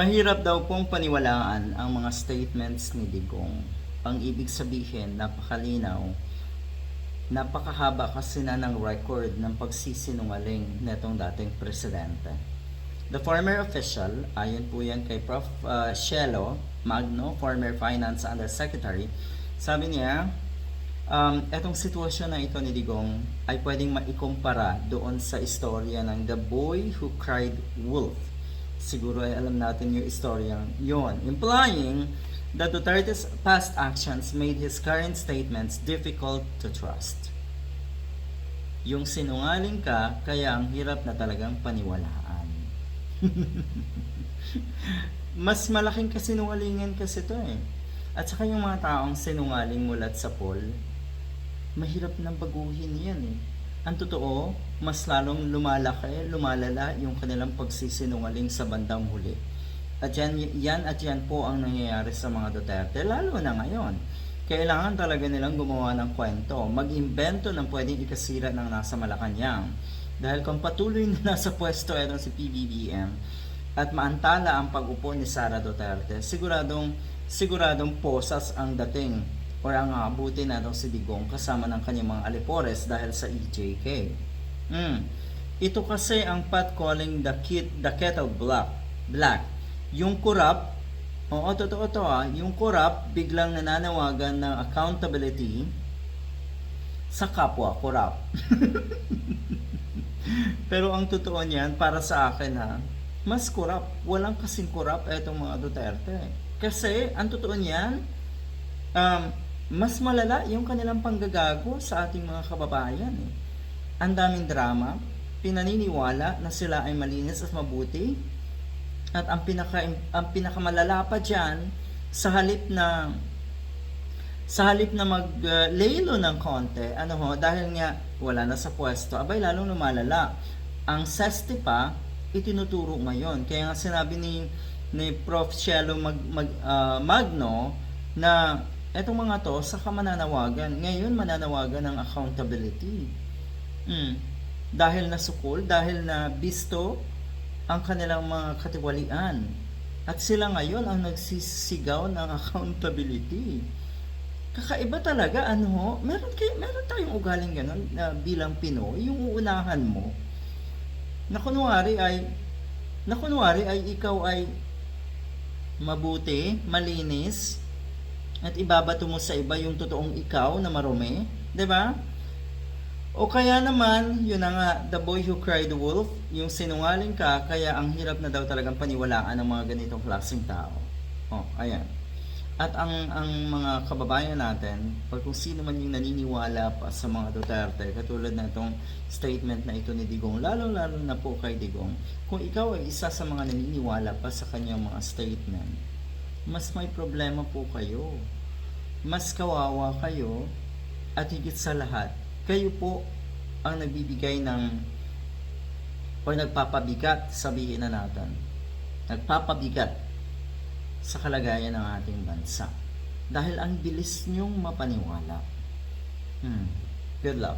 Mahirap daw pong paniwalaan ang mga statements ni Digong. Ang ibig sabihin, napakalinaw, napakahaba kasi na ng record ng pagsisinungaling netong dating presidente. The former official, ayon po yan kay Prof. Uh, Shelo Magno, former Finance Undersecretary, sabi niya, um, etong sitwasyon na ito ni Digong ay pwedeng maikumpara doon sa istorya ng The Boy Who Cried Wolf. Siguro ay alam natin yung istorya yon, implying that Duterte's past actions made his current statements difficult to trust. Yung sinungaling ka, kaya ang hirap na talagang paniwalaan. Mas malaking kasinungalingan kasi to eh. At saka yung mga taong sinungaling mulat sa poll, mahirap nang baguhin yan eh. Ang totoo, mas lalong lumalaki, lumalala yung kanilang pagsisinungaling sa bandang huli. At yan, yan at yan po ang nangyayari sa mga Duterte, lalo na ngayon. Kailangan talaga nilang gumawa ng kwento, mag-imbento ng pwedeng ikasira ng nasa Malacanang. Dahil kung patuloy na nasa pwesto etong si PBBM at maantala ang pag-upo ni Sara Duterte, siguradong siguradong posas ang dating or ang abuti na daw si Digong kasama ng kanyang mga alipores dahil sa EJK. Mm. Ito kasi ang pat calling the, kit, the kettle black. black. Yung kurap, oo totoo to ah, yung kurap biglang nananawagan ng accountability sa kapwa kurap. Pero ang totoo niyan, para sa akin ha, mas kurap. Walang kasing kurap etong mga Duterte. Kasi, ang totoo niyan, um, mas malala yung kanilang panggagago sa ating mga kababayan. Eh. Ang daming drama, pinaniniwala na sila ay malinis at mabuti. At ang pinaka ang pinakamalala pa diyan sa halip na sa halip na maglaylo ng konti, ano ho, dahil nga wala na sa pwesto, abay lalong lumalala. Ang SESTI pa, itinuturo ngayon. Kaya nga sinabi ni ni Prof. Cielo Mag, Mag, ah, Magno na etong mga to sa mananawagan. Ngayon mananawagan ng accountability. Mm. Dahil nasukol, dahil na bisto ang kanilang mga katiwalian. At sila ngayon ang nagsisigaw ng accountability. Kakaiba talaga, ano? Meron, kay, meron tayong ugaling ganun na bilang Pinoy, yung uunahan mo, na kunwari ay, na kunwari ay ikaw ay mabuti, malinis, at ibabato mo sa iba yung totoong ikaw na marumi, 'di ba? O kaya naman, yun na nga, the boy who cried wolf, yung sinungaling ka, kaya ang hirap na daw talagang paniwalaan ng mga ganitong klaseng tao. Oh, ayan. At ang ang mga kababayan natin, pag kung sino man yung naniniwala pa sa mga Duterte, katulad na itong statement na ito ni Digong, lalo-lalo na po kay Digong, kung ikaw ay isa sa mga naniniwala pa sa kanyang mga statement, mas may problema po kayo. Mas kawawa kayo at higit sa lahat, kayo po ang nagbibigay ng o nagpapabigat, sabihin na natin, nagpapabigat sa kalagayan ng ating bansa. Dahil ang bilis niyong mapaniwala. Hmm. Good luck.